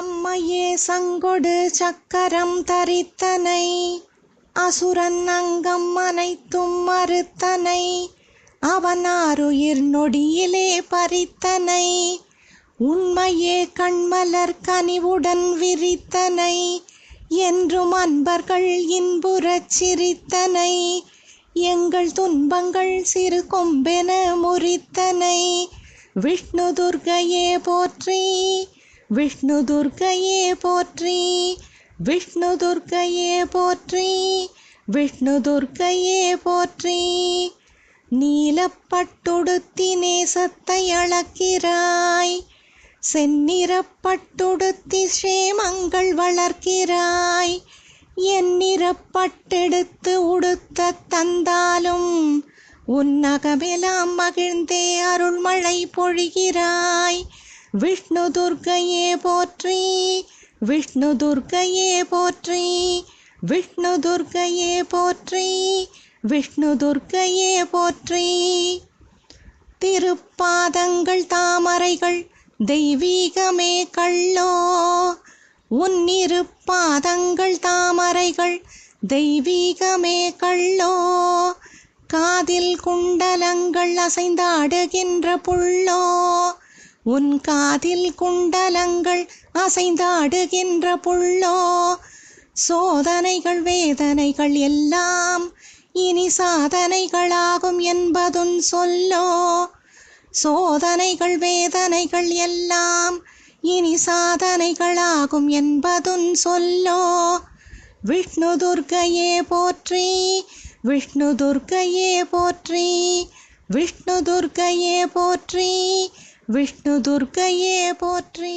அம்மையே சங்கொடு சக்கரம் தரித்தனை. அசுரன் அங்கம் அனைத்தும் மறுத்தனை. அவனாருயிர் நொடியிலே பறித்தனை. உண்மையே கண்மலர் கனிவுடன் விரித்தனை. என்றும் அன்பர்கள் இன்புறச் சிரித்தனை. எங்கள் துன்பங்கள் சிறு கொம்பென முறித்தனை. விஷ்ணு துர்கையே போற்றி விஷ்ணு துர்க்கையே போற்றி விஷ்ணு துர்க்கையே போற்றி விஷ்ணு துர்க்கையே போற்றி. நீலப்பட்டுடுத்தி நேசத்தை அளக்கிறாய் செந்நிறப்பட்டுடுத்தி சேமங்கள் வளர்க்கிறாய். எந்நிறப்பட்டெடுத்து உடுத்த தந்தாலும் உன்னகமெல்லாம் மகிழ்ந்தே அருள்மழை பொழிகிறாய். விஷ்ணு துர்க்கையே போற்றி விஷ்ணு துர்க்கையே போற்றி விஷ்ணு துர்க்கையே போற்றி விஷ்ணு துர்க்கையே போற்றி. திருப்பாதங்கள் தாமரைகள் தெய்வீகமே கள்ளோ உன்னிரு பாதங்கள் தாமரைகள் தெய்வீகமே கள்ளோ. காதில் குண்டலங்கள் அசைந்தாடுகின்ற புள்ளோ உன் காதில் குண்டலங்கள் அசைந்தாடுகின்ற புள்ளோ சோதனைகள் வேதனைகள் எல்லாம் இனி சாதனைகளாகும் என்பதுன் சொல்லோ சோதனைகள் வேதனைகள் எல்லாம் இனி சாதனைகளாகும் என்பதுன் சொல்லோ. விஷ்ணு துர்க்கையே போற்றி விஷ்ணு துர்க்கையே போற்றி விஷ்ணு துர்க்கையே போற்றி விஷ்ணு துர்க்கையே போற்றி.